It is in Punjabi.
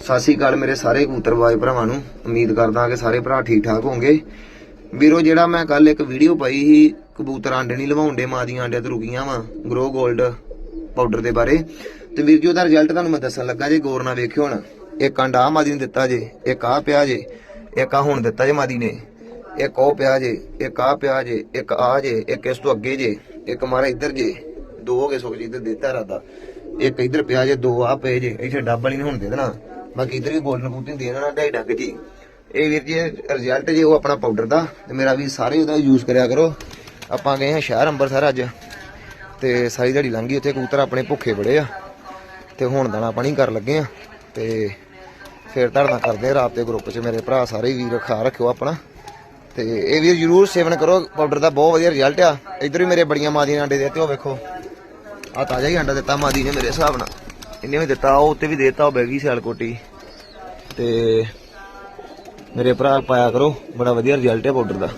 ਸਤਿ ਸ਼੍ਰੀ ਅਕਾਲ ਮੇਰੇ ਸਾਰੇ ਕਬੂਤਰਬਾਜ਼ ਭਰਾਵਾਂ ਨੂੰ। ਉਮੀਦ ਕਰਦਾ ਕਿ ਸਾਰੇ ਭਰਾ ਠੀਕ ਠਾਕ ਹੋਣਗੇ। ਵੀਰੋ, ਜਿਹੜਾ ਮੈਂ ਕੱਲ ਇੱਕ ਵੀਡੀਓ ਪਾਈ ਸੀ, ਕਬੂਤਰ ਆਂਡੇ ਨਹੀਂ ਲਵਾਉਂਦੇ ਮਾਂ ਦੀਆਂ ਆਂਡਿਆਂ ਤੇ ਰੁਕੀਆਂ ਵਾ ਗਰੋ 골ਡ ਪਾਊਡਰ ਦੇ ਬਾਰੇ। ਤੇ ਵੀਰ ਜੀ, ਉਹਦਾ ਰਿਜ਼ਲਟ ਤੁਹਾਨੂੰ ਮੈਂ ਦੱਸਣ ਲੱਗਾ ਜੇ, ਗੌਰ ਨਾਲ ਵੇਖਿਓ ਹੁਣ। ਇੱਕ ਆਂਡਾ ਆਹ ਮਾਦੀ ਨੇ ਦਿੱਤਾ ਜੇ, ਇੱਕ ਆ ਪਿਆ ਜੇ, ਇੱਕ ਆ ਹੁਣ ਦਿੱਤਾ ਜੇ ਮਾਦੀ ਨੇ। ਇੱਕ ਉਹ ਪਿਆ ਜੇ, ਇੱਕ ਆ ਪਿਆ ਜੇ, ਇੱਕ ਆ ਜੇ, ਇੱਕ ਇਸ ਤੋਂ ਅੱਗੇ ਜੇ, ਇੱਕ ਮਾਰਾ ਇੱਧਰ ਜੇ। ਦੋ ਹੋ ਗਏ ਸੋਚ ਇੱਧਰ ਦਿੱਤਾ ਰਾਦਾ ਇੱਕ ਇੱਧਰ ਪਿਆ ਜੇ, ਦੋ ਆ ਪਏ ਜੇ, ਇੱਥੇ ਡੱਬ ਵਾਲੀ ਨੇ ਹੁਣ ਦੇ ਦੇਣਾ। ਬਾਕੀ ਇੱਧਰ ਵੀ ਬੋਲਣ ਬੂਟੀ ਦੇ ਦੇਣਾ ਢਾਈ ਡੱਗ ਜੀ। ਇਹ ਵੀਰ ਜੀ ਰਿਜ਼ਲਟ ਜੇ, ਉਹ ਆਪਣਾ ਪਾਊਡਰ ਦਾ ਤੇ ਮੇਰਾ ਵੀ ਸਾਰੇ ਉਹਦਾ ਯੂਜ਼ ਕਰਿਆ ਕਰੋ। ਆਪਾਂ ਗਏ ਹਾਂ ਸ਼ਹਿਰ ਅੰਬਰਸਰ ਅੱਜ। ਤੇ ਸਾਰੀ ਦਿਹਾੜੀ ਲੰਘੀ ਉੱਥੇ, ਕਬੂਤਰ ਆਪਣੇ ਭੁੱਖੇ ਬੜੇ ਆ। ਤੇ ਹੁਣ ਦਾਣਾ ਪਾਣੀ ਕਰ ਲੱਗੇ ਆ। ਤੇ ਫਿਰ ਧਰਨਾ ਕਰਦੇ ਆ ਰਾਤ ਦੇ ਗਰੁੱਪ 'ਚ, ਮੇਰੇ ਭਰਾ ਸਾਰੇ ਵੀਰ ਖਾ ਰੱਖਿਓ ਆਪਣਾ। ਤੇ ਇਹ ਵੀਰ ਜਰੂਰ ਸੇਵਨ ਕਰੋ ਪਾਊਡਰ ਦਾ ਬਹੁਤ ਵਧੀਆ ਰਿਜ਼ਲਟ ਆ। ਇਧਰ ਵੀ ਮੇਰੇ ਬੜੀਆਂ ਮਾਦੀਆਂ ਨੇ ਅੰਡੇ ਦਿੱਤੇ, ਉਹ ਵੇਖੋ। ਆ ਤਾਜ਼ਾ ਹੀ ਅੰਡਾ ਦਿੱਤਾ ਮਾਦੀ ਨੇ ਮੇਰੇ ਹਿਸਾਬ ਨਾਲ। ਇਹਨੇ ਵੀ ਦਿੱਤਾ, ਉਹ ਉੱਤੇ ਵੀ ਦੇਤਾ, ਉਹ ਬੈਗੀ ਸਿਆਲਕੋਟੀ ਤੇ ਮੇਰੇ ਭਰਾ ਪਾਇਆ ਕਰੋ, ਬੜਾ ਵਧੀਆ ਰਿਜ਼ਲਟ ਹੈ ਪਾਊਡਰ ਦਾ।